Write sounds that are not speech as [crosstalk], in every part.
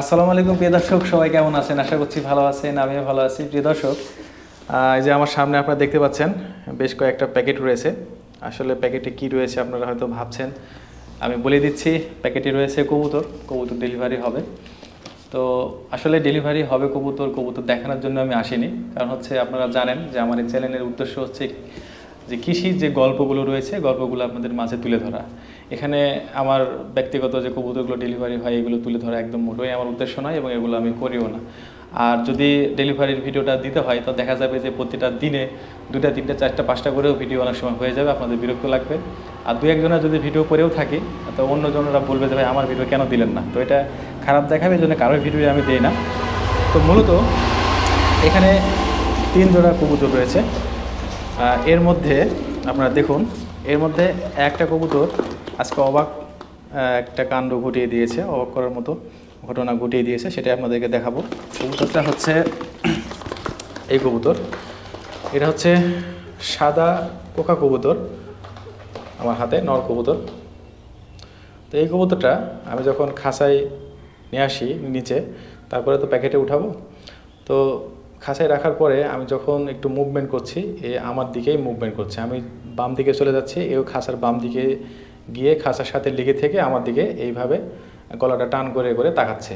আসসালামু আলাইকুম, প্রিয় দর্শক। সবাই কেমন আছেন? আশা করছি ভালো আছেন, আমিও ভালো আছি। প্রিয় দর্শক এই যে আমার সামনে আপনারা দেখতে পাচ্ছেন, বেশ কয়েকটা প্যাকেট রয়েছে। আসলে প্যাকেটে কি রয়েছে আপনারা হয়তো ভাবছেন, আমি বলে দিচ্ছি, প্যাকেটে রয়েছে কবুতর কবুতর ডেলিভারি হবে। তো আসলে ডেলিভারি হবে কবুতর কবুতর দেখানোর জন্য আমি আসিনি। কারণ হচ্ছে আপনারা জানেন যে আমার এই চ্যানেলের উদ্দেশ্য হচ্ছে যে কৃষির যে গল্পগুলো রয়েছে, গল্পগুলো আপনাদের মাঝে তুলে ধরা। এখানে আমার ব্যক্তিগত যে কবুতরগুলো ডেলিভারি হয়, এগুলো তুলে ধরা একদম মোটেই আমার উদ্দেশ্য নয় এবং এগুলো আমি করিও না। আর যদি ডেলিভারির ভিডিওটা দিতে হয়, তো দেখা যাবে যে প্রতিটা দিনে দুটা তিনটা, চারটা, পাঁচটা করেও ভিডিও অনেক সময় হয়ে যাবে, আপনাদের বিরক্ত লাগবে। আর দু একজনের যদি ভিডিও করেও থাকি, তো অন্যজনরা বলবে যে, ভাই, আমার ভিডিও কেন দিলেন না? তো এটা খারাপ দেখাবে, এই জন্য কারোর ভিডিও আমি দিই না। তো মূলত এখানে তিন জোড়া কবুতর রয়েছে। এর মধ্যে আপনারা দেখুন, এর মধ্যে একটা কবুতর আজকে অবাক একটা কাণ্ড ঘটিয়ে দিয়েছে, অবাক করার মতো ঘটনা ঘটিয়ে দিয়েছে সেটা আপনাদেরকে দেখাবো। কবুতরটা হচ্ছে এই কবুতর। এটা হচ্ছে সাদা কোকা কবুতর, আমার হাতে নর কবুতর। তো এই কবুতরটা আমি যখন খাঁচায় নিয়ে আসি নিচে, তারপরে তো প্যাকেটে উঠাবো। তো খাঁচায় রাখার পরে আমি যখন একটু মুভমেন্ট করছি, এ আমার দিকেই মুভমেন্ট করছে। আমি বাম দিকে চলে যাচ্ছি, এও খাঁচার বাম দিকে গিয়ে খাঁচার সাথে লেগে থেকে আমার দিকে এইভাবে গলাটা টান করে করে তাকাচ্ছে।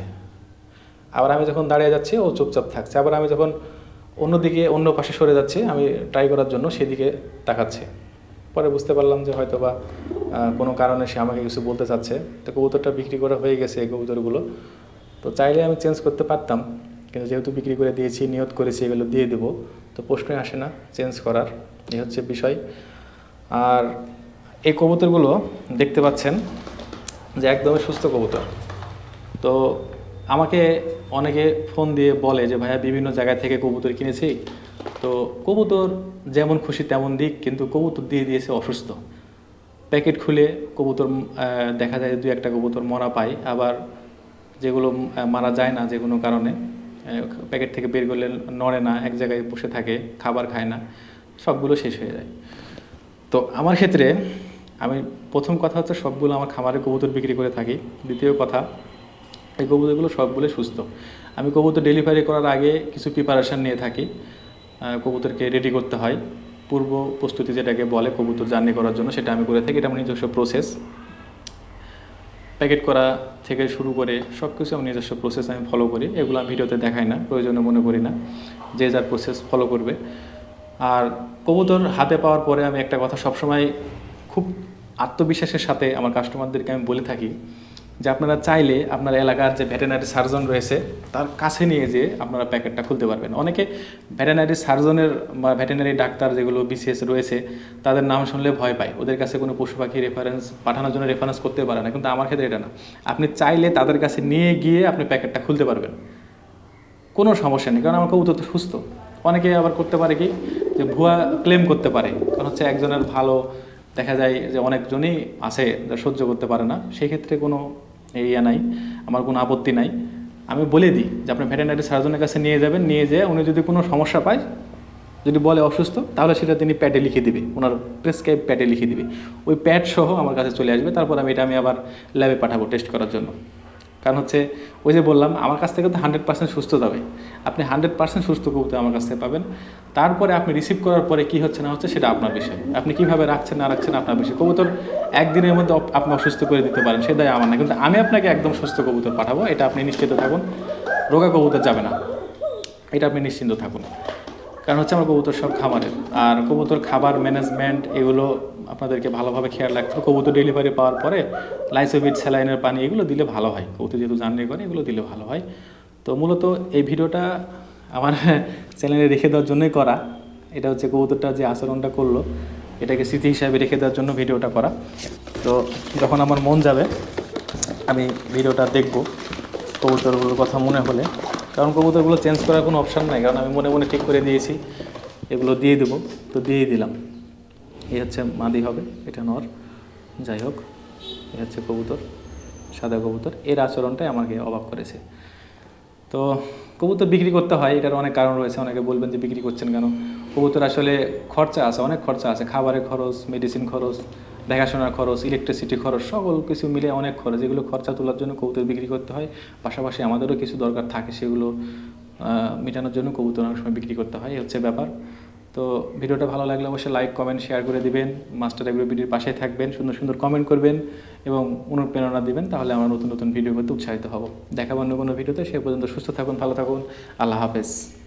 আবার আমি যখন দাঁড়িয়ে যাচ্ছি, ও চুপচাপ থাকছে। আবার আমি যখন অন্যদিকে, অন্য পাশে সরে যাচ্ছি, আমি ট্রাই করার জন্য সেদিকে তাকাচ্ছে। পরে বুঝতে পারলাম যে হয়তো বা কোনো কারণে সে আমাকে কিছু বলতে চাচ্ছে। তো কবুতরটা বিক্রি করা হয়ে গেছে এই কবুতরগুলো। তো চাইলে আমি চেঞ্জ করতে পারতাম। কিন্তু যেহেতু বিক্রি করে দিয়েছি, নিয়ত করেছি, এগুলো দিয়ে দেবো। তো প্রশ্নই আসে না চেঞ্জ করার, এই হচ্ছে বিষয়। আর এই কবুতরগুলো দেখতে পাচ্ছেন যে একদমই সুস্থ কবুতর। তো আমাকে অনেকে ফোন দিয়ে বলে যে, ভাইয়া, বিভিন্ন জায়গা থেকে কবুতর কিনেছি। তো কবুতর যেমন খুশি তেমন দিক, কিন্তু কবুতর দিয়ে দিয়েছে অসুস্থ। প্যাকেট খুলে কবুতর দেখা যায় দু একটা কবুতর মরা পাই আবার যেগুলো মারা যায় না যে কোনো কারণে প্যাকেট থেকে বের করলে নড়ে না, এক জায়গায় বসে থাকে, খাবার খায় না, সবগুলো শেষ হয়ে যায়। তো আমার ক্ষেত্রে আমি প্রথম কথা হচ্ছে সবগুলো আমার খামারে কবুতর বিক্রি করে থাকি। দ্বিতীয় কথা, এই কবুতরগুলো সবগুলো সুস্থ। আমি কবুতর ডেলিভারি করার আগে কিছু প্রিপারেশান নিয়ে থাকি কবুতরকে রেডি করতে হয়। পূর্ব প্রস্তুতি যেটাকে বলে কবুতর জার্নি করার জন্য, সেটা আমি করে থাকি। এটা আমার নিজস্ব প্রসেস প্যাকেট করা থেকে শুরু করে সব কিছু আমি নিজস্ব প্রসেস আমি ফলো করি। এগুলো আমি ভিডিওতে দেখাই না, প্রয়োজনে মনে করি না। যে যার প্রসেস ফলো করবে। আর কবুতর হাতে পাওয়ার পরে আমি একটা কথা সবসময় খুব আত্মবিশ্বাসের সাথে আমার কাস্টমারদেরকে আমি বলে থাকি যে আপনারা চাইলে আপনার এলাকার যে ভেটেনারি সার্জন রয়েছে, তার কাছে নিয়ে যেয়ে আপনারা প্যাকেটটা খুলতে পারবেন। অনেকে ভেটেনারি সার্জনের বা ভেটেনারি ডাক্তার যেগুলো বিসিএস রয়েছে, তাদের নাম শুনলে ভয় পায়। ওদের কাছে কোনো পশু পাখি রেফারেন্স পাঠানোর জন্য রেফারেন্স করতে পারে না। কিন্তু আমার ক্ষেত্রে এটা না। আপনি চাইলে তাদের কাছে নিয়ে গিয়ে আপনি প্যাকেটটা খুলতে পারবেন। কোনো সমস্যা নেই, কারণ আমার কবুতর তো সুস্থ। অনেকে আবার করতে পারে কি, যে ভুয়া ক্লেম করতে পারে। কারণ হচ্ছে একজনের ভালো, দেখা যায় যে অনেকজনই আছে, সহ্য করতে পারে না। সেই ক্ষেত্রে কোনো ইয়ে নাই, আমার কোনো আপত্তি নাই। আমি বলে দিই যে আপনি ভেটেনারি সার্জনের কাছে নিয়ে যাবেন, নিয়ে যেয়ে উনি যদি কোনো সমস্যা পায়, যদি বলে অসুস্থ, তাহলে সেটা তিনি প্যাডে লিখে দিবে, ওনার প্রেসক্রাইব প্যাডে লিখে দিবে। ওই প্যাড সহ আমার কাছে চলে আসবে, তারপর আমি এটা আমি আবার ল্যাবে পাঠাবো টেস্ট করার জন্য। কারণ হচ্ছে ওই যে বললাম, আমার কাছ থেকে তো হান্ড্রেড পার্সেন্ট সুস্থ যাবে। আপনি হান্ড্রেড পার্সেন্ট সুস্থ কবুতর আমার কাছ থেকে পাবেন। তারপরে আপনি রিসিভ করার পরে কি হচ্ছে না হচ্ছে সেটা আপনার বিষয়। আপনি কীভাবে রাখছেন, না রাখছেন আপনার বিষয়। কবুতর একদিনের মধ্যে আপনি অসুস্থ করে দিতে পারেন সেটাই আমার না। কিন্তু আমি আপনাকে একদম সুস্থ কবুতর পাঠাবো, এটা আপনি নিশ্চিত থাকুন। রোগা কবুতর যাবে না। এটা আপনি নিশ্চিন্ত থাকুন। কারণ হচ্ছে আমার কবুতর সব খামারের আর কবুতর খাবার ম্যানেজমেন্ট এগুলো আপনাদেরকে ভালোভাবে খেয়াল রাখতে হবে। কবুতর ডেলিভারি পাওয়ার পরে লাইসোবিট স্যালাইনের পানি এগুলো দিলে ভালো হয়। কবুতর যেহেতু জার্নি করে, এগুলো দিলে ভালো হয়। তো মূলত এই ভিডিওটা আমার [laughs] চ্যানেলে রেখে দেওয়ার জন্যই করা। এটা হচ্ছে কবুতরটা যে আচরণটা করল, এটাকে স্মৃতি হিসাবে রেখে দেওয়ার জন্য ভিডিওটা করা। তো যখন আমার মন যাবে, আমি ভিডিওটা দেখব কবুতরগুলোর কথা মনে হলে। কারণ কবুতরগুলো চেঞ্জ করার কোনো অপশান নাই, কারণ আমি মনে মনে ঠিক করে দিয়েছি। এগুলো দিয়ে দেবো, তো দিয়েই দিলাম। এই হচ্ছে মাদি হবে, এটা নর। যাই হোক এ হচ্ছে কবুতর, সাদা কবুতর। এর আচরণটাই আমাকে অবাক করেছে। তো কবুতর বিক্রি করতে হয়, এটার অনেক কারণ রয়েছে, অনেকে বলবেন যে বিক্রি করছেন কেন? কবুতর আসলে খরচা আছে, অনেক খরচা আছে, খাবারের খরচ মেডিসিন খরচ দেখাশোনার খরচ ইলেকট্রিসিটি খরচ, সকল কিছু মিলে অনেক খরচ। এগুলো খরচা তোলার জন্য কবুতর বিক্রি করতে হয়। পাশাপাশি আমাদেরও কিছু দরকার থাকে সেগুলো মেটানোর জন্য কবুতর অনেক সময় বিক্রি করতে হয়। হচ্ছে ব্যাপার। তো ভিডিওটা ভালো লাগলে অবশ্যই লাইক কমেন্ট শেয়ার করে দিবেন। মাস্টার এগ্রো ভিডিওর পাশে থাকবেন, সুন্দর সুন্দর কমেন্ট করবেন এবং অনুপ্রেরণা দিবেন। তাহলে আমরা নতুন নতুন ভিডিও করতে উৎসাহিত হব। দেখাবো অন্য কোনো ভিডিওতে সে পর্যন্ত সুস্থ থাকুন, ভালো থাকুন। আল্লাহ হাফেজ।